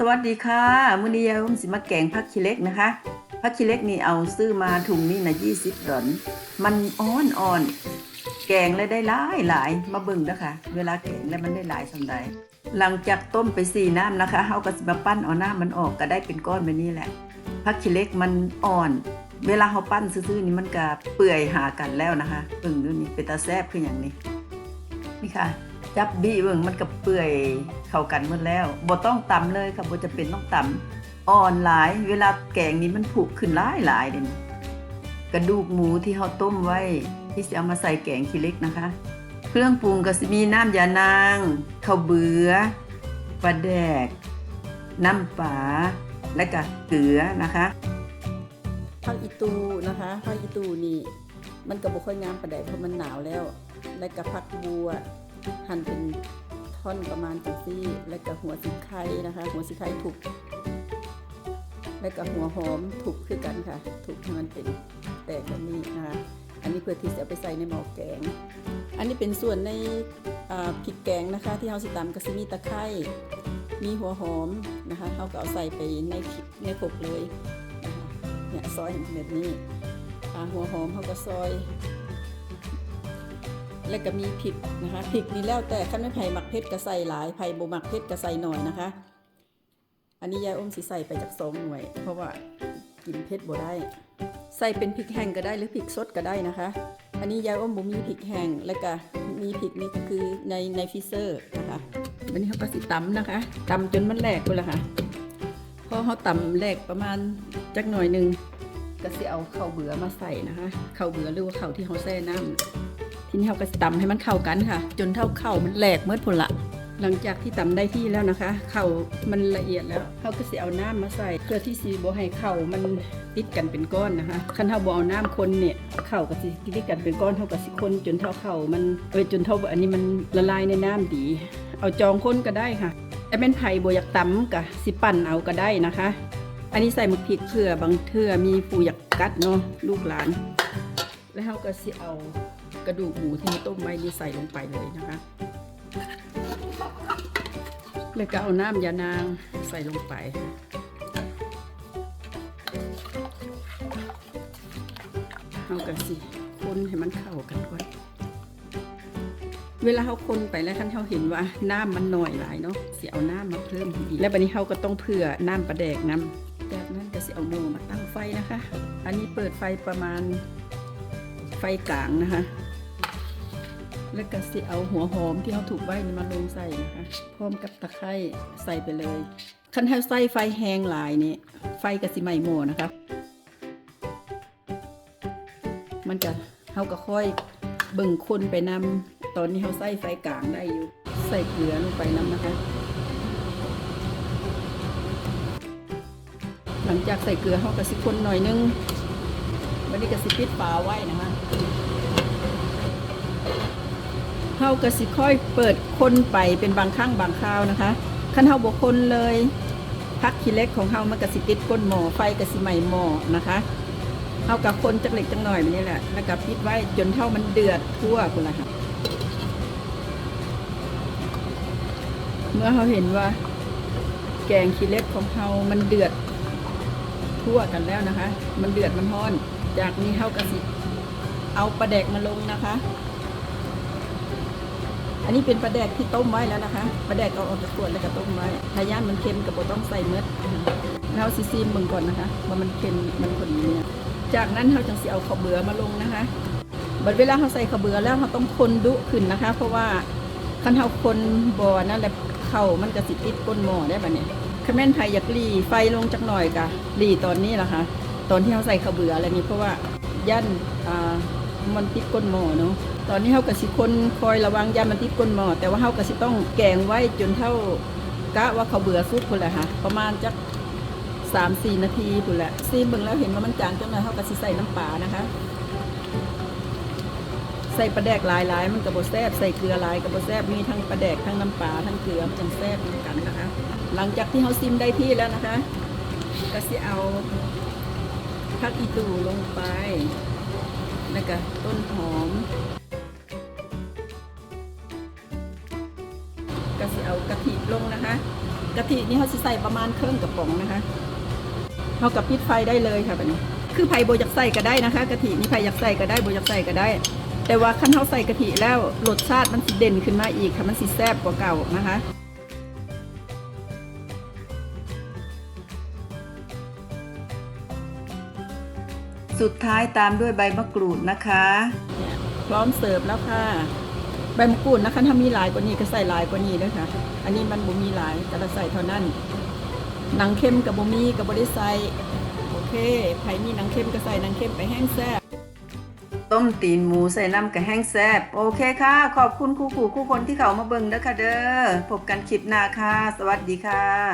สวัสดีค่ะมื้อนี้ยายอุ้มสิมาแกงผักขี้เล็กนะคะผักขี้เล็กนี่เอาซื้อมาถุงนี่นะ20ดอนมันอ่อนอ่อนแกงเลยได้หลายหลายมาบิ่งเด้อค่ะเวลาแกงแล้วมันได้หลายสำใดหลังจากต้มไปสี่น้ำนะคะเฮาก็สิมาปั้นเอาน้ำมันออกก็ได้เป็นก้อนแบบนี้แหละผักขี้เล็กมันอ่อน เวลาเฮาปั้นซื่อๆนี่มันก็เปื่อยหากันแล้วนะคะบิ่งดูนี่เป็นตาแซ่บคือหยังนี่นี่ค่ะ จับบีเบิ่งมันกับเปื่อยเข้ากันหมดแล้วบ่ต้องตำเลยค่ะบ่จะเป็นต้องตำอ่อนหลาย เวลาแกงนี้มันผุขึ้นหลายหลายเด่นกระดูกหมูที่เฮาต้มไว้ ที่จะเอามาใส่แกงขี้เล็กนะคะ เครื่องปรุงก็สิมีน้ำยานางข้าวเบือปลาแดก น้ำปลาและก็เกลือนะคะผักอีตูนะคะผักอีตูนี่มันก็บ่ค่อยงามปานใดเพราะมันหนาวแล้ว แล้วก็ผักบัว หั่นเป็นท่อนประมาณจังซี่ แล้วก็หัวสิไข่นะคะ หัวสิไข่ถูก แล้วก็หัวหอมถูกคือกันค่ะ ถูกให้มันเป็นแตกแบบนี้นะคะอันนี้เพื่อที่จะไปใส่ในหม้อแกง อันนี้เป็นส่วนในพริกแกงนะคะ ที่เฮาสิตำก็สิมีตะไคร้มีหัวหอมนะคะเฮาก็เอาใส่ไปในในกบเลยเนี่ยซอยแบบนี้หัวหอมเขาก็ซอย แล้วก็มีพริกนะคะพริกนี่แล้วแต่ขั้นไม่ไผ่หมักเผ็ดก็ใส่หลายไผ่บ่หมักเผ็ดก็ใส่หน่อยนะคะ อันนี้ยายอมสิใส่ไปจากสองหน่วย เพราะว่ากินเผ็ดบ่ได้ ใส่เป็นพริกแห้งก็ได้หรือพริกสดก็ได้นะคะ อันนี้ยายอมบ่มีพริกแห้งแล้วก็มีพริกนี่ก็คือในในฟรีเซอร์นะคะวันนี้เขาก็สิตำนะคะตำจนมันแหลกไปแล้วค่ะพอเขาตำแหลกประมาณจักหน่อยหนึ่งก็สิเอาข้าวเบือมาใส่นะคะข้าวเบือหรือว่าข้าวที่เขาแช่น้ำ ทีนี้เขาก็สิตำให้มันเข้ากันค่ะ จนเท่าเข้ามันแหลกเมื่อผลละ หลังจากที่ตำได้ที่แล้วนะคะ เข้ามันละเอียดแล้วเขาก็สิเอาน้ำมาใส่เพื่อที่สีบให้เข้ามันติดกันเป็นก้อนนะคะคันเท่าบ่เอาน้ำคนเนี่ยเข้าวก็สิติดกันเป็นก้อนเท่ากับสิคนจนเท่าเข้ามันเออจนเท่าอันนี้มันละลายในน้ำดี เอาจองคนก็ได้ค่ะแต่เป็นไผ่บอยากตำกะสิปั่นเอาก็ได้นะคะ อันนี้ใส่หมึกพริกเผื่อบางเทื่อมีผู้อยากกัดเนาะลูกหลาน แล้วเราก็สิเอา กระดูกหมูที่ต้มไว้นี่ใส่ลงไปเลยนะคะแล้วก็เอาน้ำยานางใส่ลงไปเอากันสิคนให้มันเข้ากันก่อนเวลาเขาคนไปแล้วท่านเขาเห็นว่าน้ำมันหน่อยหลายเนาะสิเอาน้ำมาเพิ่มอีกแล้วบัดนี้เขาก็ต้องเผื่อน้ำประแดกน้ำจากนั้นก็สิเอาโมมาตั้งไฟนะคะ อันนี้เปิดไฟประมาณไฟกลางนะคะ แล้วก็สิเอาหัวหอมที่เขาถูกไว้นี่มาลงใส่นะคะพร้อมกับตะไคร้ใส่ไปเลยคันให้ใส่ไฟแห้งหลายนี่ไฟก็สิไหม้หม้อนะคะ มันจะเขาก็ค่อยเบิ่งคนไปนำตอนนี้เขาใส่ไฟกลางได้อยู่ ใส่เกลือลงไปนำนะคะ หลังจากใส่เกลือเขาก็สิคนหน่อยนึงวันนี้ก็สิปิดฝาไว้นะคะ เขาก็สิค่อยเปิดคนไปเป็นบางครั้งบางคราวนะคะขั้นเขาบกคนเลยพักขี้เล็กของเขามันก็สิติดก้นหม้อไฟก็สิไหม้หม้อนะคะเอากับคนจักเล็กจักหน่อยแบบนี้แหละแล้วก็ปิดไว้จนเท่ามันเดือดทั่วคุณละค่ะเมื่อเขาเห็นว่า แกงขี้เล็กของเขามันเดือดทั่วกันแล้วนะคะ มันเดือดมันห้อน จากนี้เขากระสิเอาปลาแดกมาลงนะคะ อันนี้เป็นปลาแดกที่ต้มไว้แล้วนะคะปลาแดกเอาออกจากขวดแล้วก็ต้มไว้ถ้าย่านมันเค็มกับโบต้องใส่เมือดเราซิซีมเบิ่งก่อนนะคะว่ามันเค็มมันพอดีเนี่ยจากนั้นเราจังสิเอาข้าวเบือมาลงนะคะบัดเวลาเราใส่ข้าวเบือแล้วเราต้องคนดุขึ้นนะคะ เพราะว่าคันเราคนบ่อนั่นแหละเข้ามันก็สิดติดก้นหม้อได้บัดเนี่ยขแม่นไทยอยากรีไฟลงจักหน่อยกะรีตอนนี้ล่ะค่ะตอนที่เราใส่ข้าวเบืออะไรนี้เพราะว่าย่านอ่า มันติดก้นหม้อเนาะตอนนี้เรากสิคนคอยระวังยามันติดก้นหม้อแต่ว่าเรากสิต้องแกงไว้จนเท่ากะว่าเขาเบื่อซุกคนแหละค่ะประมาณจักสามสี่นาทีพุ่นแหละซีเบิ่งแล้วเห็นว่ามันจางจังเลยเขากสิใส่น้ำปลานะคะ ใส่ปลาแดกหลายหลายๆ มันกับบแซบใส่เกลือหลายกับบแซบมีทั้งปลาแดกทั้งน้ำปลาทั้งเกลือมันจังแซบเหมือนกันนะคะ หลังจากที่เขาซิมได้ที่แล้วนะคะ ก็สิเอาผักอีตูลงไป แล้วก็ต้นหอมก็สิเอากะทิลงนะคะกะทินี่เขาสิใส่ประมาณครึ่งกระป๋องนะคะเขากับปิดไฟได้เลยค่ะแบบนี้ คือไผ่โบอยากใส่ก็ได้นะคะกะทินี่ไผ่อยากใส่ก็ได้โบอยากใส่ก็ได้ แต่ว่าขั้นเขาใส่กะทิแล้วรสชาติมันสิเด่นขึ้นมาอีกค่ะมันสิแซ่บกว่าเก่านะคะ สุดท้ายตามด้วยใบมะกรูดนะคะเนี่ยพร้อมเสิร์ฟแล้วค่ะ ใบมะกรูดนะคะถ้ามีหลายกว่านี้ก็ใส่หลายกว่านี้ด้วยค่ะ อันนี้มันบ่มีหลายแต่ละใส่เท่านั้น หนังเข้มกับบ่มีกับบ่ได้ใส่โอเคไผมีหนังเข้มก็ใส่หนังเข้มไปแห้งแซ่บต้มตีนหมูใส่น้ำกระแห้งแซ่บโอเคค่ะ ขอบคุณครูขู่คู่คนที่เขามาเบิ่งเด้อค่ะเด้อพบกันคลิปหน้าค่ะ สวัสดีค่ะ